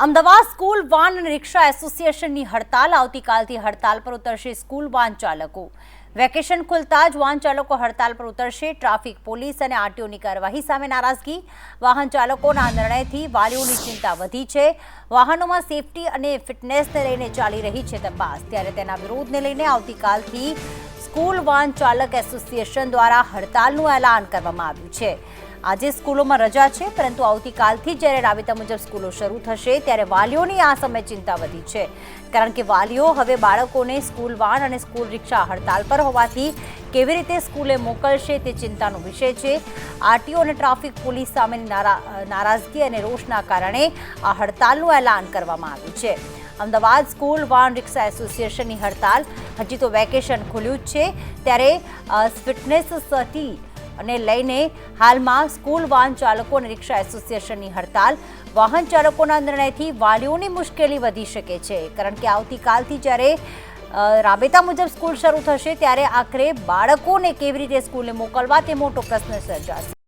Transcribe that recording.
Ahmedabad school van અને રિક્ષા એસોસિએશનની હડતાલ આવતીકાલથી હડતાલ પર ઉતરશે સ્કૂલ વાન ચાલકો. વેકેશન ખુલતા જ વાહન ચાલકો હડતાલ પર ઉતરશે. ટ્રાફિક, પોલીસ અને આરટીઓની કાર્યવાહી સામે નારાજગી. વાહન ચાલકોના નિર્ણયથી વાલીઓની ચિંતા વધી છે. વાહનોમાં સેફટી અને ફિટનેસને લઈને ચાલી રહી છે તપાસ. ત્યારે તેના વિરોધને લઈને આવતીકાલથી સ્કૂલ વાહન ચાલક એસોસિએશન દ્વારા હડતાલનું એલાન કરવામાં આવ્યું છે. આજે સ્કૂલોમાં રજા છે, પરંતુ આવતીકાલથી જ્યારે રાબેતા મુજબ સ્કૂલો શરૂ થશે, ત્યારે વાલીઓની આ સમય ચિંતા વધી છે. કારણ કે વાલીઓ હવે બાળકોને સ્કૂલ વાન અને સ્કૂલ રિક્ષા હડતાલ પર હોવાથી કેવી રીતે સ્કૂલે મોકલશે તે ચિંતાનો વિષય છે. આરટીઓ અને ટ્રાફિક પોલીસ સામેની નારા- નારાજગી અને રોષના કારણે આ હડતાલનું એલાન કરવામાં આવ્યું છે. અમદાવાદ સ્કૂલ વાન રિક્ષા એસોસિએશનની હડતાલ, હજી તો વેકેશન ખુલ્યું જ છે, ત્યારે ફિટનેસ સટી અને લઈને હાલમાં સ્કૂલ વાહન ચાલકો અને રિક્ષા એસોસિએશનની હડતાલ. વાહન ચાલકોના નિર્ણયથી વાલીઓની મુશ્કેલી વધી શકે છે. કારણ કે આવતીકાલથી જ્યારે રાબેતા મુજબ સ્કૂલ શરૂ થશે, ત્યારે આખરે બાળકોને કેવી રીતે સ્કૂલે મોકલવા તે મોટો પ્રશ્ન સર્જાશે.